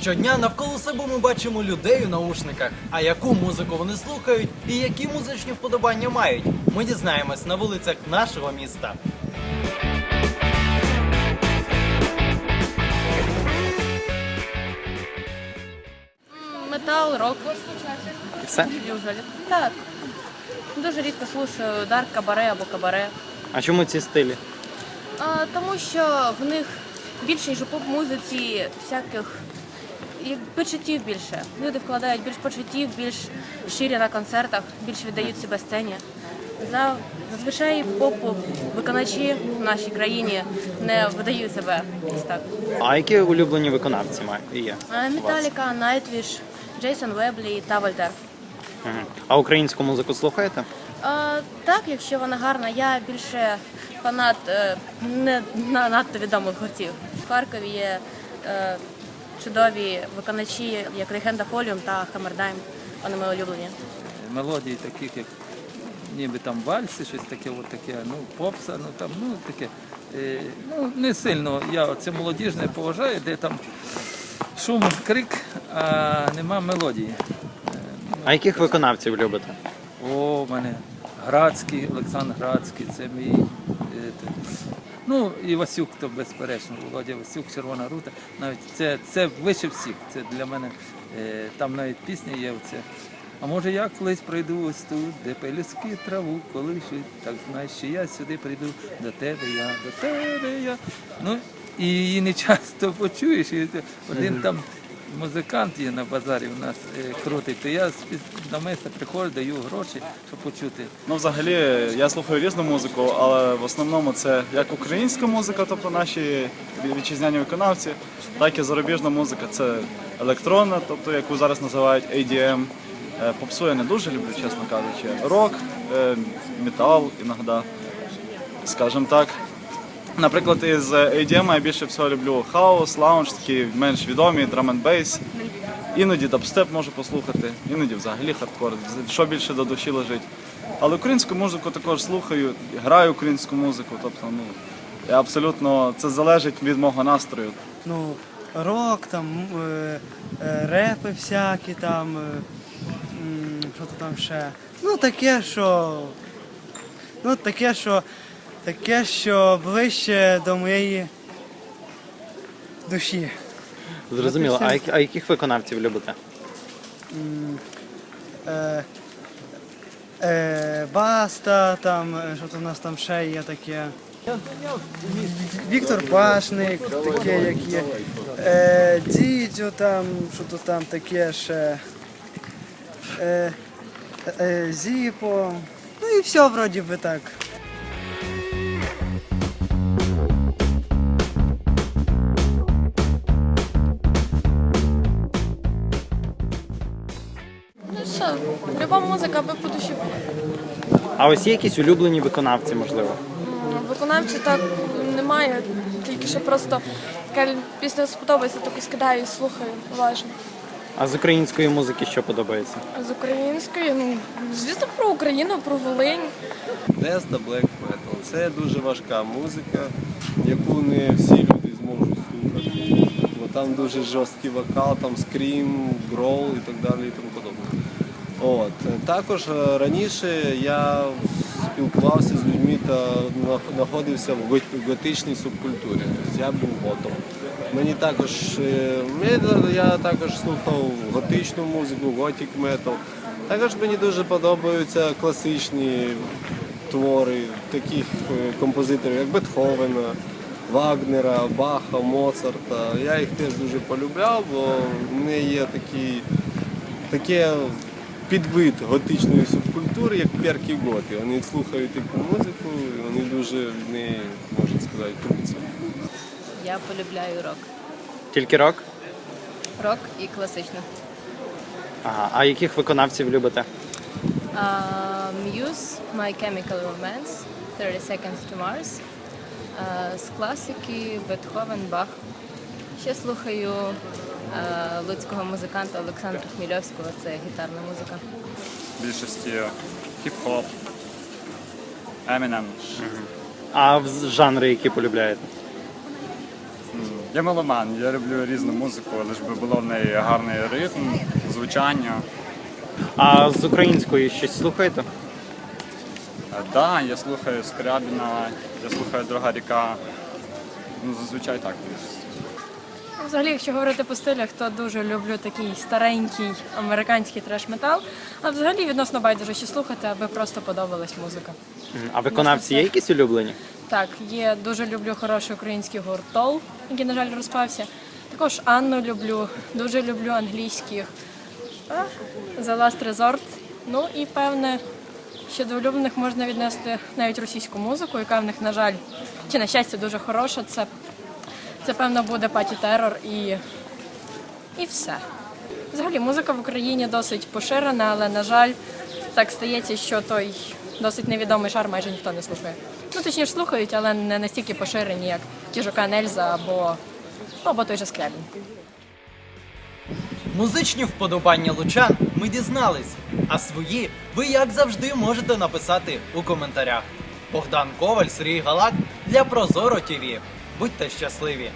Щодня навколо себе ми бачимо людей у наушниках. А яку музику вони слухають і які музичні вподобання мають, ми дізнаємось на вулицях нашого міста. Метал, рок. І все? Неужели? Так. Дуже рідко слушаю дарк, кабаре або кабаре. А чому ці стилі? Тому що в них більше ніж у поп-музиці всяких почуттів більше. Люди вкладають більш почуттів, більш ширі на концертах, більш віддають себе сцені. За зазвичай поп виконавчі в нашій країні не видають себе ось так. А які улюблені виконавці є? Металіка, Найтвіш, Джейсон Веблі та Вольтер. А українську музику слухаєте? А, так, якщо вона гарна, я більше фанат е, не надто відомих гуртів. В Харкові є е, чудові виконавчі, як Легенда Фоліум та Хаммердайм. Вони мої улюблені. мелодії таких, як ніби там вальси, щось таке, от таке, ну, попса, ну там, ну таке. Е, ну, не сильно я це молодіжне поважаю, де там шум, крик, а нема мелодії. А яких виконавців любите? О, в мене Градський, Олександр Градський, це мій. Е. Ну і Васюк, то безперечно, Володя Васюк, Червона рута. Навіть це, це вище всіх. Це для мене е, там навіть пісня є. Оце. А може я колись прийду ось тут, де пелюски траву колишуть, так знаєш, що я сюди прийду до тебе, я, до тебе я. Ну і її не часто почуєш. І один там музикант є на базарі у нас е, крутить, то я спі- на приходжу, даю гроші, щоб почути. Ну, взагалі, я слухаю різну музику, але в основному це як українська музика, тобто наші вітчизняні виконавці, так і зарубіжна музика. Це електронна, тобто яку зараз називають ADM. Е, Попсу я не дуже люблю, чесно кажучи. Рок, е, метал іноді, скажімо так. Наприклад, із ADM я більше всього люблю хаос, лаунж, такі менш відомі, драм н бейс. Іноді дабстеп можу послухати, іноді взагалі хардкор, що більше до душі лежить. Але українську музику також слухаю, граю українську музику, тобто ну, я абсолютно це залежить від мого настрою. ну, рок, там, е, е, репи всякі там, е, що то там ще. Ну таке, що. Ну таке, що таке, що ближче до моєї душі. Зрозуміло. А, а яких виконавців любите? Е, е, баста, там, е, що то у нас там ще є таке. Віктор Пашник, таке як є. Е, Дідзю там, що то там таке ще. Е, е, Зіпо. Ну і все вроді би так. Люба музика, аби по душі була. А ось є якісь улюблені виконавці, можливо. Виконавців так немає, тільки що просто яка пісня сподобається, таку скидаю і слухаю уважно. А з української музики що подобається? З української, ну, звісно, про Україну, про Волинь. Неста Black Metal. Це дуже важка музика, яку не всі люди зможуть слухати. Бо там дуже жорсткий вокал, там скрім, грол і так далі і тому подобне. От. Також е, раніше я спілкувався з людьми та знаходився в готичній субкультурі з Яблін Ботом. Мені також е, я також слухав готичну музику, готік метал. Також мені дуже подобаються класичні твори таких е, композиторів, як Бетховена, Вагнера, Баха, Моцарта. Я їх теж дуже полюбляв, бо в мене є такі, таке підвид готичної субкультури, як перкі готи. Вони слухають таку музику, і вони дуже в неї, можна сказати, труться. Я полюбляю рок. Тільки рок? Рок і класично. Ага. А яких виконавців любите? Uh, Muse, My Chemical Romance, 30 Seconds to Mars. Uh, з класики Бетховен, Бах. Ще слухаю uh, луцького музиканта Олександра Хмільовського, це гітарна музика. більшості хіп-хоп, Eminem. А в- жанри, які полюбляєте? Я меломан, я люблю різну музику, лише би було в неї гарний ритм, звучання. А з української щось слухаєте? Так, да, я слухаю Скрябіна, я слухаю Друга ріка. Ну, зазвичай так. Взагалі, якщо говорити по стилях, то дуже люблю такий старенький американський треш-метал. А взагалі відносно байдуже, що слухати, аби просто подобалась музика. А виконавці є якісь улюблені? Так, є дуже люблю хороший український гурт Тол, який, на жаль, розпався. Також Анну люблю, дуже люблю англійських. А, The Last Resort. Ну і певне, ще до улюблених можна віднести навіть російську музику, яка в них, на жаль, чи на щастя, дуже хороша. Це, це певно буде Паті Террор і, і все. Взагалі, музика в Україні досить поширена, але, на жаль, так стається, що той досить невідомий шар майже ніхто не слухає. Ну, точніше, слухають, але не настільки поширені, як ті ж Нельза або, або той же Скрябін. Музичні вподобання лучан ми дізнались, а свої ви як завжди можете написати у коментарях. Богдан Коваль, Сергій Галак для Прозоро ТІВІ. Будьте щасливі!